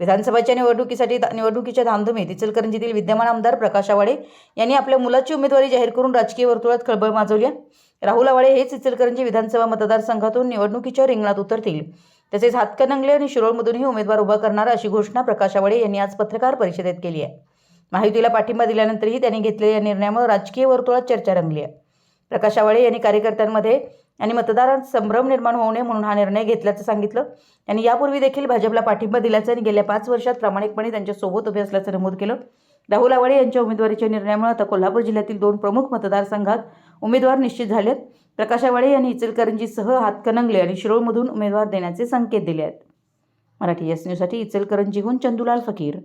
विधानसभेच्या निवडणुकीसाठी निवडणुकीच्या धामधुमीत इचलकरंजीतील विद्यमान आमदार प्रकाश आवाडे यांनी आपल्या मुलाची उमेदवारी जाहीर करून राजकीय वर्तुळात खळबळ माजवली आहे. राहुल आवाडे हेच इचलकरंजी विधानसभा मतदारसंघातून निवडणुकीच्या रिंगणात उतरतील. तसेच हातकणंगले आणि शिरोळमधूनही उमेदवार उभा करणार अशी घोषणा प्रकाश आवाडे यांनी आज पत्रकार परिषदेत केली आहे. महायुतीला पाठिंबा दिल्यानंतरही त्यांनी घेतलेल्या निर्णयामुळे राजकीय वर्तुळात चर्चा रंगली आहे. प्रकाश आवाडे यांनी कार्यकर्त्यांमध्ये आणि मतदारांत संभ्रम निर्माण होऊ नये म्हणून हा निर्णय घेतल्याचं सांगितलं. त्यांनी यापूर्वी देखील भाजपला पाठिंबा दिल्याचं आणि गेल्या पाच वर्षात प्रामाणिकपणे त्यांच्यासोबत उभे असल्याचं नमूद केलं. राहुल आवाडे यांच्या उमेदवारीच्या निर्णयामुळे आता कोल्हापूर जिल्ह्यातील दोन प्रमुख मतदारसंघात उमेदवार निश्चित झालेत. प्रकाश आवाडे यांनी इचलकरंजीसह हातकणंगले आणि शिरोळमधून उमेदवार देण्याचे संकेत दिले आहेत. मराठी एस न्यूजसाठी इचलकरंजीहून चंदुलाल फकीर.